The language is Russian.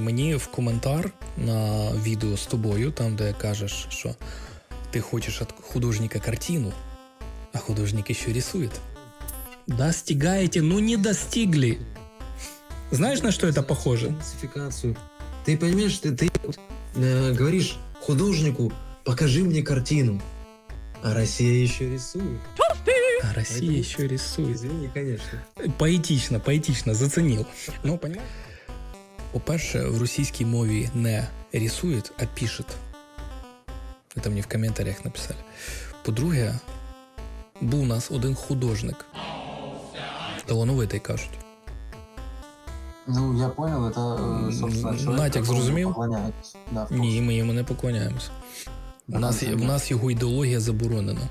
мені в коментар на відео з тобою, там де кажеш, що ти хочеш від художника картину, а художник ще рисує. Достигаете, ну не достигли. Знаешь, на что это похоже? Фальсификацию. Ты понимаешь, ты, ты э, говоришь художнику, покажи мне картину. А Россия еще рисует. А Россия Поэтому- еще рисует. Извини, конечно. Поетично, поетично, зацінив. Ну, понимаешь? По-перше, в російській мові не рисует, а пишет. Це мені в коментарях написали. По-друге, був у нас один художник. Талановитий кажуть. Ну, я понял, это, э, собственно, человек, натяк зрозумів? Да, Ні, ми йому не поклоняємося. У нас, понятно. в нас його ідеологія заборонена.